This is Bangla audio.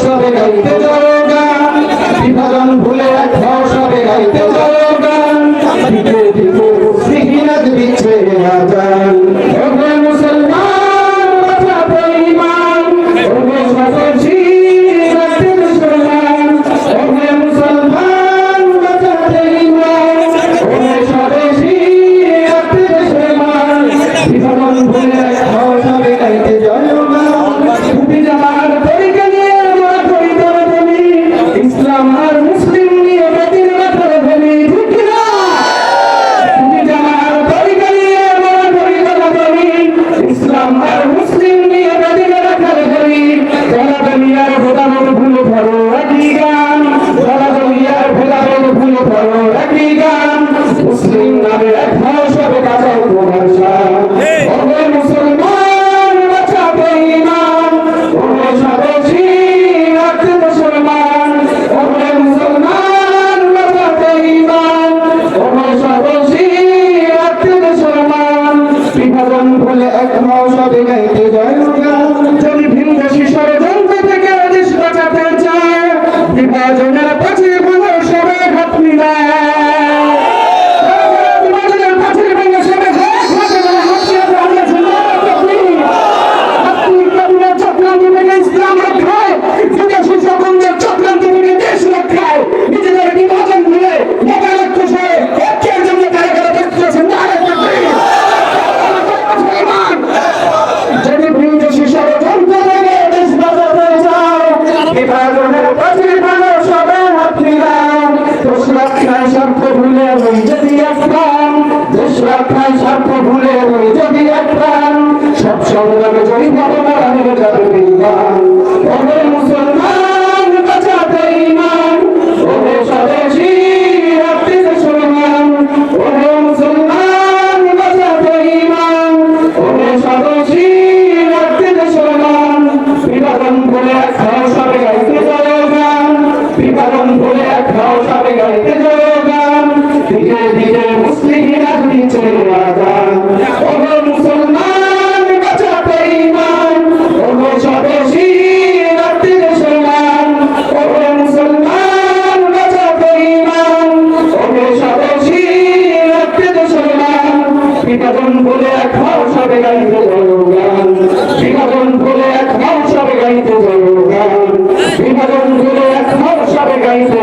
সবে মুসলিম নামে এখন স্বার্থ ভুলে যদি এক সব জীবন বলে এখন সবে গাইতে চলো গান। বিনোদন বলে এখন সবে গাইতে চলো গান। বলে এখন সবে গাইতে